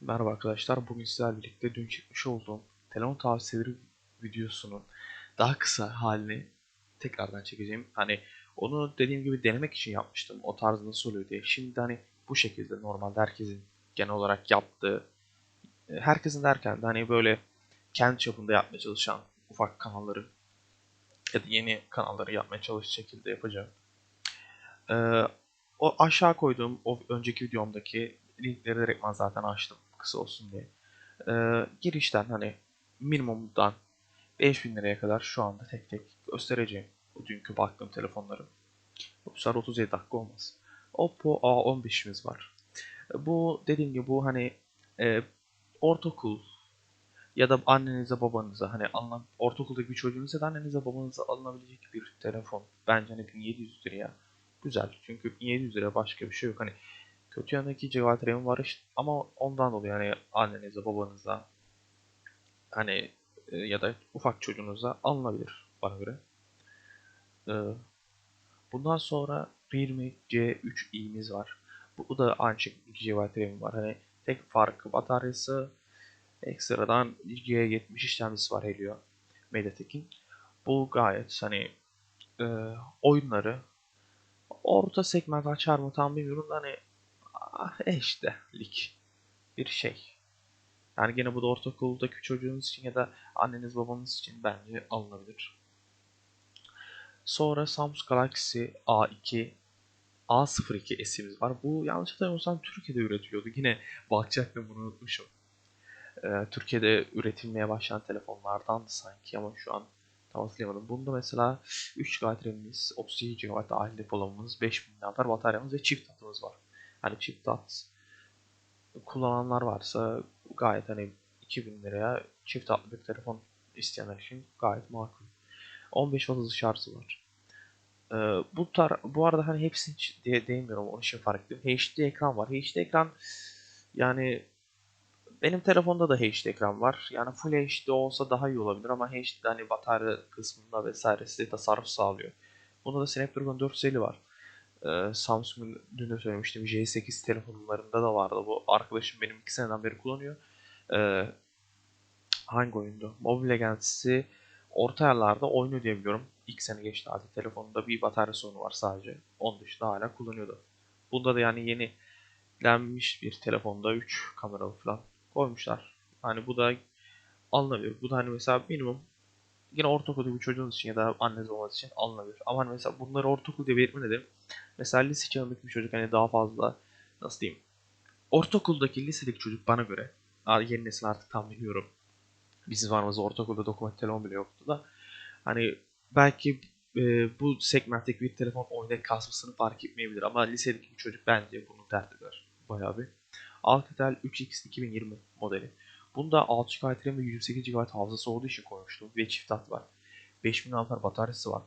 Merhaba arkadaşlar. Bugün sizlerle birlikte dün çekmiş olduğum telefon tavsiyeleri videosunun daha kısa halini tekrardan çekeceğim. Hani onu dediğim gibi denemek için yapmıştım. O tarz nasıl oluyor diye. Şimdi hani bu şekilde normalde herkesin genel olarak yaptığı herkesin derken de hani böyle kendi çapında yapmaya çalışan ufak kanalları ya da yeni kanalları yapmaya çalışacak şekilde yapacağım. Ee, o aşağı koyduğum o önceki videomdaki linkleri direktman zaten açtım kısa olsun diye. Ee, girişten hani minimumdan 5000 liraya kadar şu anda tek tek göstereceğim. Bu dünkü baktığım telefonları. Bu sefer 37 dakika olmaz. Oppo A15'imiz var. Bu dediğim gibi bu hani e, ortaokul ya da annenize babanıza hani alınan ortaokuldaki bir çocuğunuza da annenize babanıza alınabilecek bir telefon. Bence hani 1700 liraya güzel. Çünkü 1700 liraya başka bir şey yok. Hani kötü yanındaki cevap RAM var ama ondan dolayı yani annenize babanıza hani e, ya da ufak çocuğunuza alınabilir bana göre. E, bundan sonra Realme C3i'miz var. Bu da aynı şekilde 2 GB RAM var. Hani tek farkı bataryası ekstradan G70 işlemcisi var Helio Mediatek'in. Bu gayet hani e, oyunları orta segment açar mı tam bilmiyorum da hani ah, eşdelik bir şey. Yani gene bu da ortaokuldaki çocuğunuz için ya da anneniz babanız için bence alınabilir. Sonra Samsung Galaxy A2 A02 S'imiz var. Bu yanlış hatırlamıyorsam Türkiye'de üretiliyordu. Yine bakacaktım bunu unutmuşum. Ee, Türkiye'de üretilmeye başlayan telefonlardan sanki ama şu an tam hatırlayamadım. Bunda mesela 3 GB RAM'imiz, 32 GB dahil depolamamız, 5000 mAh bataryamız ve çift hatımız var. Hani çift hat kullananlar varsa gayet hani 2000 liraya çift hatlı bir telefon isteyenler için gayet makul. 15 watt hızlı şarjı var. Ee, bu tar bu arada hani hepsini diye değinmiyorum onun için fark ettim. HD ekran var. HD ekran yani benim telefonda da HD ekran var. Yani Full HD olsa daha iyi olabilir ama HD hani batarya kısmında vesaire size tasarruf sağlıyor. Bunda da Snapdragon 450 var. Ee, Samsung'un dün de söylemiştim J8 telefonlarında da vardı bu. Arkadaşım benim 2 seneden beri kullanıyor. Ee, hangi oyundu? Mobile Legends'i orta ayarlarda oynuyor diye biliyorum. İlk sene geçti artık telefonunda bir batarya sorunu var sadece. Onun dışında hala kullanıyordu. Bunda da yani yeni lenmiş bir telefonda 3 kameralı falan koymuşlar. Hani bu da alınabilir. Bu da hani mesela minimum yine ortaokulda bir çocuğunuz için ya da anneniz olması için alınabilir. Ama hani mesela bunları ortaokul diye belirtme nedir? Mesela lise çağındaki bir çocuk hani daha fazla nasıl diyeyim ortaokuldaki lisedeki çocuk bana göre yeni nesil artık tam bilmiyorum. Bizim varımızda ortaokulda dokument telefon bile yoktu da hani belki e, bu segmentteki bir telefon oyuna kasmasını fark etmeyebilir ama lisedeki bir çocuk bence bunu dert eder bayağı bir. Alcatel 3X 2020 modeli. Bunda 6 GB RAM ve 128 GB hafızası olduğu için koymuştum ve çift hat var. 5000 mAh bataryası var.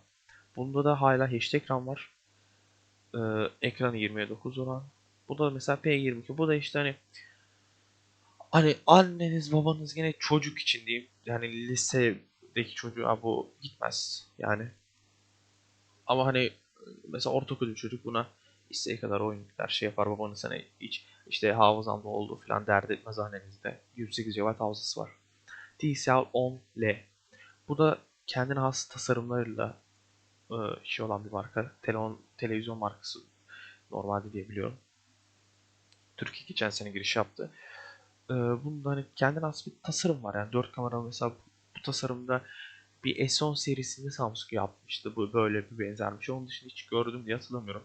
Bunda da hala HD ekran var. Ee, ekranı 29 olan. Bu da mesela P22. Bu da işte hani hani anneniz babanız yine çocuk için diyeyim. Yani lisedeki çocuğa bu gitmez yani. Ama hani mesela ortaokul bir çocuk buna isteği kadar oyun gider şey yapar babanız hani hiç işte hafızamda olduğu falan dert etmez annenizde. 108 GB hafızası var. TCL 10L. Bu da kendine has tasarımlarıyla e, şey olan bir marka. Telefon, televizyon markası normalde diye biliyorum. Türkiye geçen sene giriş yaptı. E, bunda hani kendine has bir tasarım var. Yani 4 kameralı mesela bu tasarımda bir S10 serisinde Samsung yapmıştı. Bu böyle bir benzermiş. Onun dışında hiç gördüm diye hatırlamıyorum.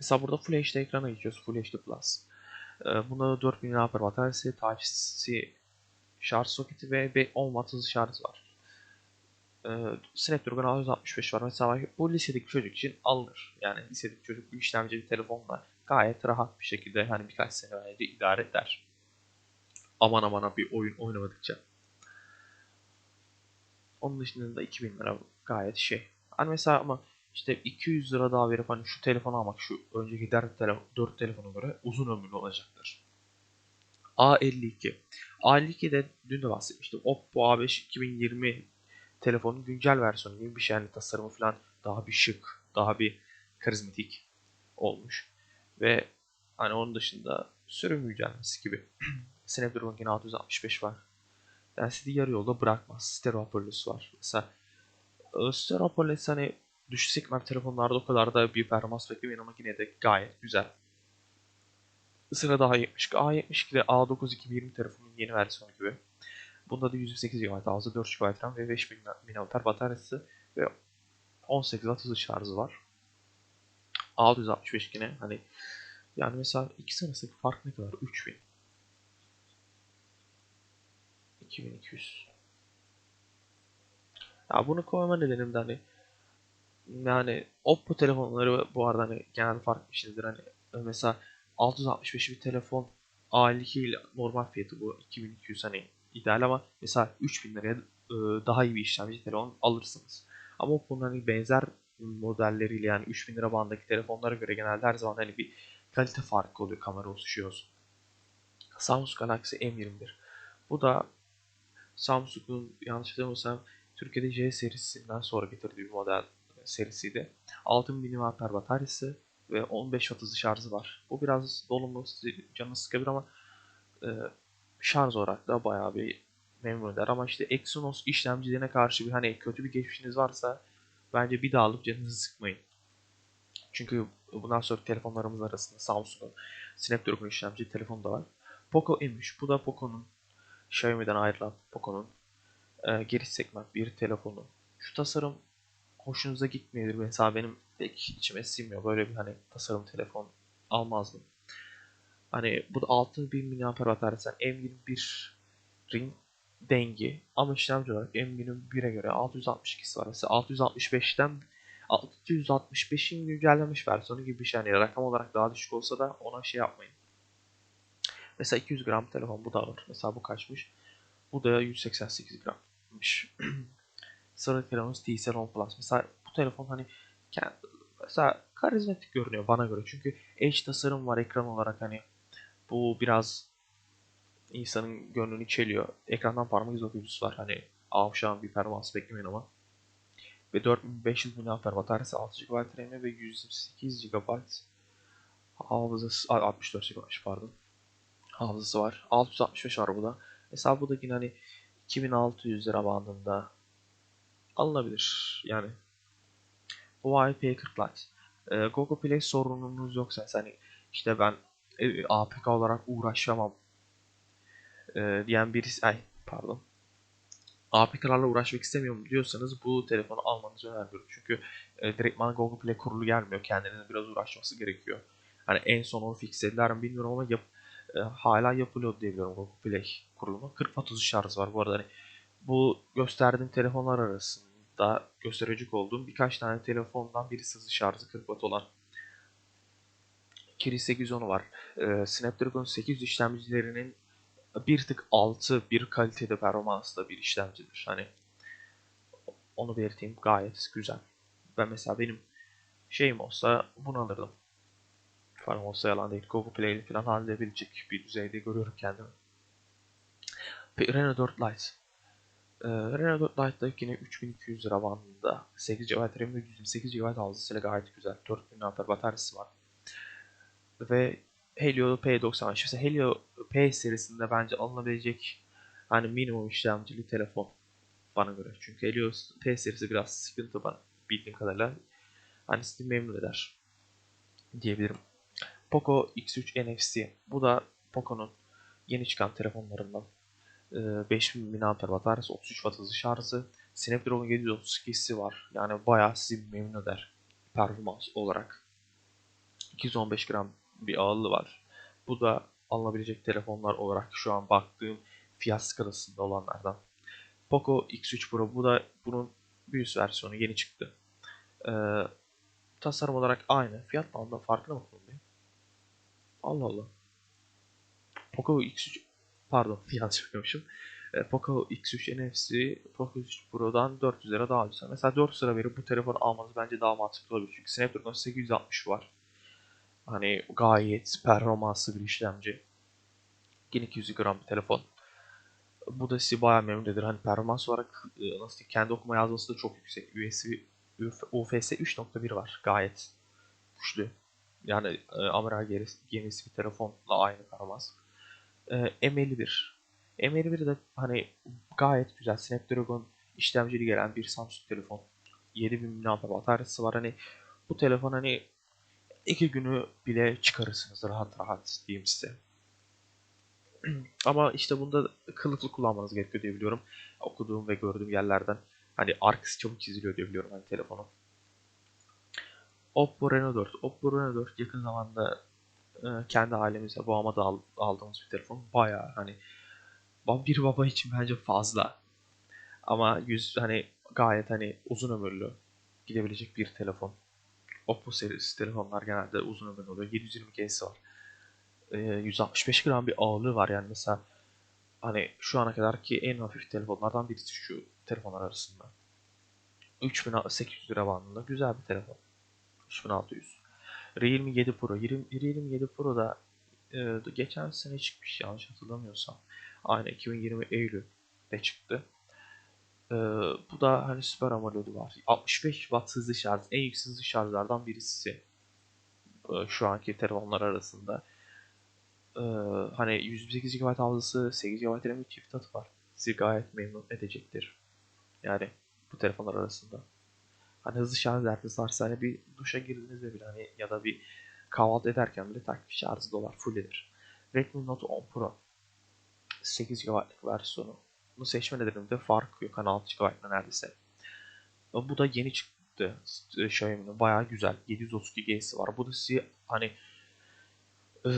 Mesela burada Full HD ekrana geçiyoruz. Full HD Plus. Ee, bunda da 4000 mAh bataryası, Type-C şarj soketi ve 10 Watt hızlı şarj var. Ee, Snapdragon 665 var. Mesela bu lisedeki çocuk için alınır. Yani lisedeki çocuk bir işlemci bir telefonla gayet rahat bir şekilde hani birkaç sene önce idare eder. Aman aman bir oyun oynamadıkça. Onun dışında da 2000 lira gayet şey. Hani mesela ama işte 200 lira daha verip hani şu telefonu almak şu önceki 4, telefon, 4 telefona göre uzun ömürlü olacaktır. A52. A52'de dün de bahsetmiştim. Oppo A5 2020 telefonun güncel versiyonu gibi bir şey. Yani tasarımı falan daha bir şık, daha bir karizmatik olmuş. Ve hani onun dışında sürüm güncellemesi gibi. Snapdragon yine 665 var. Density yarı yolda bırakmaz. Stereo hoparlörü var. Mesela e, stereo hoparlörü hani düşük segment telefonlarda o kadar da bir performans beklemeyin ama yine de gayet güzel. Sırada A72. A72 de A9 2020 telefonun yeni versiyonu gibi. Bunda da 128 GB hafıza, 4 GB RAM ve 5000 mAh bataryası ve 18 watt hızlı şarjı var. A665 yine hani yani mesela ikisi arasındaki fark ne kadar? 3000. 2200. Ya bunu koyma nedenim de hani yani Oppo telefonları bu arada hani genel fark bir şeydir hani mesela 665 bir telefon A52 ile normal fiyatı bu 2200 hani ideal ama mesela 3000 liraya e, daha iyi bir işlemci telefon alırsınız. Ama Oppo'nun hani benzer modelleriyle yani 3000 lira bandındaki telefonlara göre genelde her zaman hani bir kalite farkı oluyor kamera olsun. Samsung Galaxy M21. Bu da Samsung'un yanlış hatırlamıyorsam Türkiye'de J serisinden sonra getirdiği bir model serisiydi. 6000 mAh bataryası ve 15 watt hızlı şarjı var. Bu biraz dolumlu canını sıkabilir ama e, şarj olarak da bayağı bir memnun eder. Ama işte Exynos işlemcilerine karşı bir hani kötü bir geçmişiniz varsa bence bir daha alıp canınızı sıkmayın. Çünkü bundan sonra telefonlarımız arasında Samsung'un Snapdragon işlemci telefonu da var. Poco M3. Bu da Poco'nun Xiaomi'den ayrılan Poco'nun e, giriş segment bir telefonu. Şu tasarım hoşunuza gitmeyebilir. Mesela benim pek içime sinmiyor. Böyle bir hani tasarım telefon almazdım. Hani bu da 6000 mAh bataryası. Yani M21'in dengi ama işlemci olarak M21'e göre 662'si var. Mesela 665'ten 665'in güncellenmiş versiyonu gibi bir şey. Yani rakam olarak daha düşük olsa da ona şey yapmayın. Mesela 200 gram telefon bu da var. Mesela bu kaçmış? Bu da 188 grammış. Sıradaki telefonumuz TCL 10 Plus. Mesela bu telefon hani kendi, mesela karizmatik görünüyor bana göre. Çünkü Edge tasarım var ekran olarak hani bu biraz insanın gönlünü çeliyor. Ekrandan parmak izi okuyucusu var. Hani avşan bir performans beklemeyin ama. Ve 4500 mAh bataryası 6 GB RAM ve 128 GB hafızası 64 GB pardon. Hafızası var. 665 var bu da. Mesela bu da yine hani 2600 lira bandında alınabilir. Yani Huawei P40 Lite. Ee, Google Play sorununuz yoksa hani işte ben e, APK olarak uğraşamam e, diyen birisi ay pardon APK'larla uğraşmak istemiyorum diyorsanız bu telefonu almanızı önermiyorum. Çünkü e, direktman Google Play kurulu gelmiyor. Kendiniz biraz uğraşması gerekiyor. Hani en son onu fixlediler mi bilmiyorum ama yap, e, hala yapılıyor diyebiliyorum Google Play kurulumu. 40 watt şarj var bu arada. Hani bu gösterdiğim telefonlar arasında gösterecek olduğum birkaç tane telefondan birisi hızlı şarjı 40 watt olan Kirin 810 var. E, Snapdragon 800 işlemcilerinin bir tık altı bir kalitede performansla bir işlemcidir. Hani onu belirteyim gayet güzel. Ben mesela benim şeyim olsa bunu alırdım. Falan olsa yalan değil. Google Play falan halledebilecek bir düzeyde görüyorum kendimi. Renault 4 Lite. Ee, Renault 4 Lite'da yine 3200 lira bandında. 8 GB RAM ve 128 GB hafızasıyla gayet güzel. 4000 mAh bataryası var. Ve Helio P90. Şimdi Helio P serisinde bence alınabilecek hani minimum işlemcili telefon bana göre. Çünkü Helio P serisi biraz sıkıntı bana bildiğim kadarıyla. Hani sizi memnun eder diyebilirim. Poco X3 NFC. Bu da Poco'nun yeni çıkan telefonlarından. 5000 mAh bataryası, 33 Watt hızlı şarjı, Snapdragon 732'si var. Yani bayağı sizi memnun eder performans olarak. 215 gram bir ağırlığı var. Bu da alınabilecek telefonlar olarak şu an baktığım fiyat skalasında olanlardan. Poco X3 Pro bu da bunun bir üst versiyonu yeni çıktı. Ee, tasarım olarak aynı. Fiyat bandında farkına mı kullanıyor? Allah Allah. Poco X3 pardon yanlış bakıyormuşum. Ee, Poco X3 NFC Poco X3 Pro'dan 400 lira daha ucuz. Mesela 400 lira verip bu telefonu almanız bence daha mantıklı olabilir. Çünkü Snapdragon 860 var. Hani gayet performanslı bir işlemci. 1200 gram bir telefon. Bu da sizi bayağı memnun eder. Hani performans olarak e, nasıl diyeyim, kendi okuma yazması da çok yüksek. USB UFS 3.1 var. Gayet güçlü. Yani e, amiral gemisi, bir telefonla aynı karamaz. E, M51. M51 de hani gayet güzel. Snapdragon işlemcili gelen bir Samsung telefon. 7000 mAh bataryası var. Hani bu telefon hani iki günü bile çıkarırsınız rahat rahat diyeyim size. Ama işte bunda kılıflı kullanmanız gerekiyor diye biliyorum. Okuduğum ve gördüğüm yerlerden hani arkası çabuk çiziliyor diye biliyorum hani telefonu. Oppo Reno 4. Oppo Reno 4 yakın zamanda kendi ailemize babama da aldığımız bir telefon. Baya hani bir baba için bence fazla. Ama yüz hani gayet hani uzun ömürlü gidebilecek bir telefon. Oppo serisi telefonlar genelde uzun ömürlü oluyor. 720 G'si var. E, 165 gram bir ağırlığı var yani mesela hani şu ana kadar ki en hafif telefonlardan birisi şu telefonlar arasında. 3800 lira bandında güzel bir telefon. 3600. Realme 7 Pro. Realme 7 Pro da e, geçen sene çıkmış yanlış hatırlamıyorsam. Aynı 2020 Eylül'de çıktı. E, bu da hani Super AMOLED var. 65 Watt hızlı şarj. En yüksek hızlı şarjlardan birisi. E, şu anki telefonlar arasında. E, hani 128 GB hafızası, 8 GB RAM çift hatı var. Sizi gayet memnun edecektir. Yani bu telefonlar arasında. Hani hızlı şarj derdiniz varsa hani bir duşa girdiğinizde bile hani ya da bir kahvaltı ederken bile takip şarjı dolar full'edir. Redmi Note 10 Pro 8 GB'lık versiyonu. Bunu seçme nedenimde fark yok. Hani 6 GB'la neredeyse. Bu da yeni çıktı. Xiaomi'nin bayağı güzel. 732 G'si var. Bu da size hani e,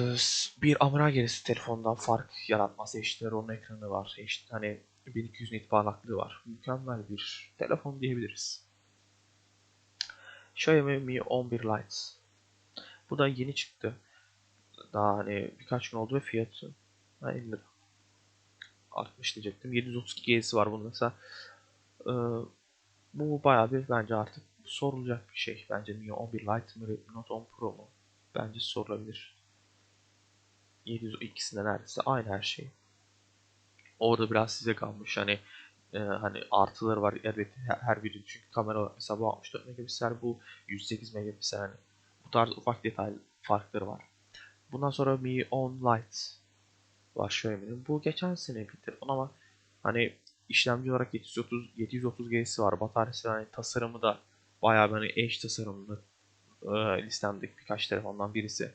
bir amiral gerisi telefondan fark yaratmaz. HDR onun ekranı var. HD, hani 1200 nit parlaklığı var. Mükemmel bir telefon diyebiliriz. Xiaomi Mi 11 Lite. Bu da yeni çıktı. Daha hani birkaç gün oldu ve fiyatı 50 lira. Artmış diyecektim. 732 G'si var bunun mesela. Ee, bu bayağı bir bence artık sorulacak bir şey. Bence Mi 11 Lite mi Note 10 Pro mu? Bence sorulabilir. 700 ikisinde neredeyse aynı her şey. Orada biraz size kalmış. Hani e, hani artıları var elbette her, her biri çünkü kamera mesela bu 64 megapiksel bu 108 megapiksel hani bu tarz ufak detay farkları var. Bundan sonra Mi 10 Lite var Xiaomi'nin. Bu geçen sene bir telefon ama hani işlemci olarak 730 730 G'si var. Bataryası hani tasarımı da bayağı hani eş tasarımlı e, listemdeki birkaç telefondan birisi.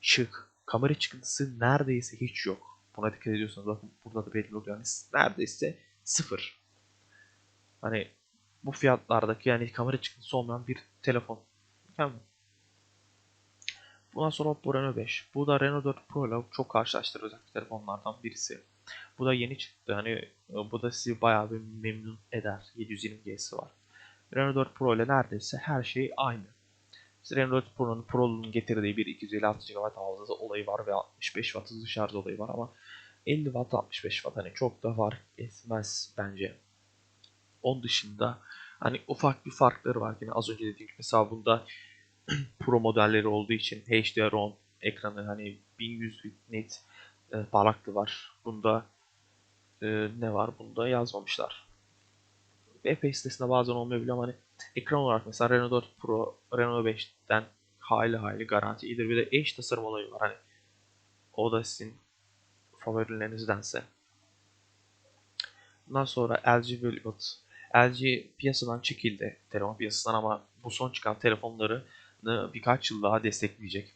Şık. Kamera çıkıntısı neredeyse hiç yok. Buna dikkat ediyorsanız bakın burada da belli oluyor. Yani neredeyse sıfır. Hani bu fiyatlardaki yani kamera çıkıntısı olmayan bir telefon. Mükemmel. Bundan sonra Oppo Reno 5. Bu da Reno 4 Pro ile çok karşılaştırılacak telefonlardan birisi. Bu da yeni çıktı. Hani e, bu da sizi bayağı bir memnun eder. 720G'si var. Reno 4 Pro ile neredeyse her şey aynı. İşte Reno 4 Pro'nun Pro'nun getirdiği bir 256 GB hafızası olayı var ve 65 Watt hızlı şarj olayı var ama 50 Watt 65 Watt hani çok da fark etmez bence. Onun dışında hani ufak bir farkları var yine az önce dediğim gibi mesela bunda Pro modelleri olduğu için HDR10 ekranı hani 1100 nit e, parlaklığı var. Bunda e, ne var? Bunda yazmamışlar. FPS sitesinde bazen olmayabiliyor ama hani ekran olarak mesela Renault 4 Pro, Renault 5'ten hayli hayli garanti iyidir. Bir de eş tasarım olayı var. Hani o da sizin favorilerinizdense. Bundan sonra LG Velvet. LG piyasadan çekildi telefon piyasasından ama bu son çıkan telefonları birkaç yıl daha destekleyecek.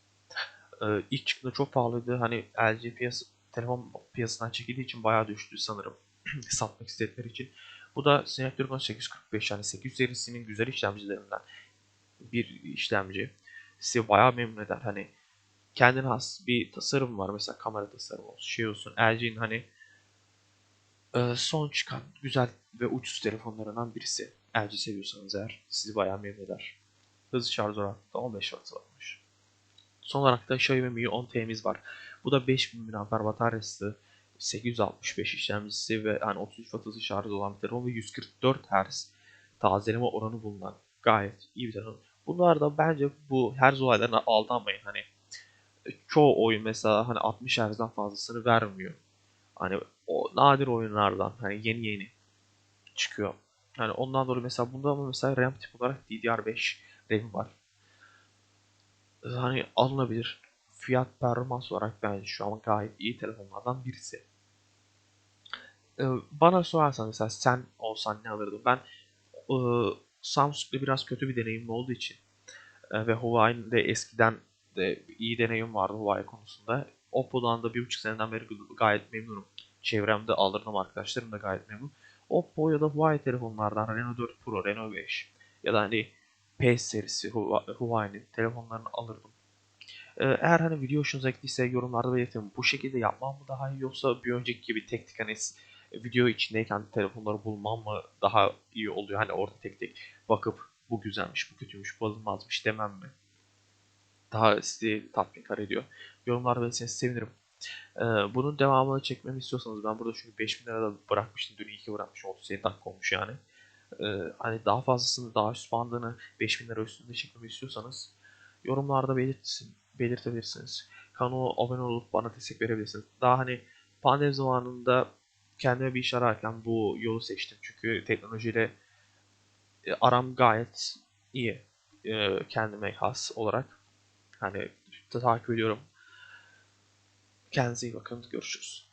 Ee, ilk çıktığında çok pahalıydı. Hani LG piyasa, telefon piyasasından çekildiği için bayağı düştü sanırım. Satmak istedikleri için. Bu da Snapdragon 845 yani 800 serisinin güzel işlemcilerinden bir işlemci. Sizi bayağı memnun eder. Hani kendine has bir tasarım var. Mesela kamera tasarımı olsun, şey olsun. LG'nin hani e, son çıkan güzel ve ucuz telefonlarından birisi. LG seviyorsanız eğer sizi bayağı memnun eder. Hızlı şarj olarak da 15 Watt varmış. Son olarak da Xiaomi Mi 10T'miz var. Bu da 5000 mAh bataryası, 865 işlemcisi ve hani 33 Watt hızlı şarj olan bir telefon ve 144 Hz tazeleme oranı bulunan gayet iyi bir telefon. Bunlar da bence bu her olaylarına aldanmayın. Hani çoğu oyun mesela hani 60 Hz'den fazlasını vermiyor. Hani o nadir oyunlardan hani yeni yeni çıkıyor. Yani ondan dolayı mesela bunda ama mesela RAM tip olarak DDR5 RAM var. hani alınabilir. Fiyat performans olarak bence şu an gayet iyi telefonlardan birisi. Ee, bana sorarsan mesela sen olsan ne alırdın? Ben e, Samsung'da biraz kötü bir deneyim olduğu için e, ve Huawei'de eskiden de iyi deneyim vardı Huawei konusunda. Oppo'dan da bir buçuk seneden beri gayet memnunum. Çevremde alırdım arkadaşlarım da gayet memnun. Oppo ya da Huawei telefonlardan Reno 4 Pro, Reno 5 ya da hani P serisi Huawei'nin telefonlarını alırdım. Ee, Eğer hani video hoşunuza gittiyse yorumlarda belirtin. Bu şekilde yapmam mı daha iyi yoksa bir önceki gibi tek tek hani video içindeyken telefonları bulmam mı daha iyi oluyor? Hani orada tek tek bakıp bu güzelmiş, bu kötüymüş, bu alınmazmış demem mi? Daha sizi tatminkar ediyor. Yorumlarda belirtirseniz sevinirim. Ee, bunun devamını çekmemi istiyorsanız ben burada çünkü 5000 lirada bırakmıştım. Dün iyi ki bırakmışım. 37 dakika olmuş yani. Ee, hani daha fazlasını, daha üst bandını 5000 lira üstünde çekmemi istiyorsanız yorumlarda belirtsin, belirtebilirsiniz. Kanala abone olup bana destek verebilirsiniz. Daha hani pandemi zamanında kendime bir iş ararken bu yolu seçtim. Çünkü teknolojiyle e, aram gayet iyi. E, kendime has olarak. Hani takip ediyorum. Kendinize iyi bakın. Görüşürüz.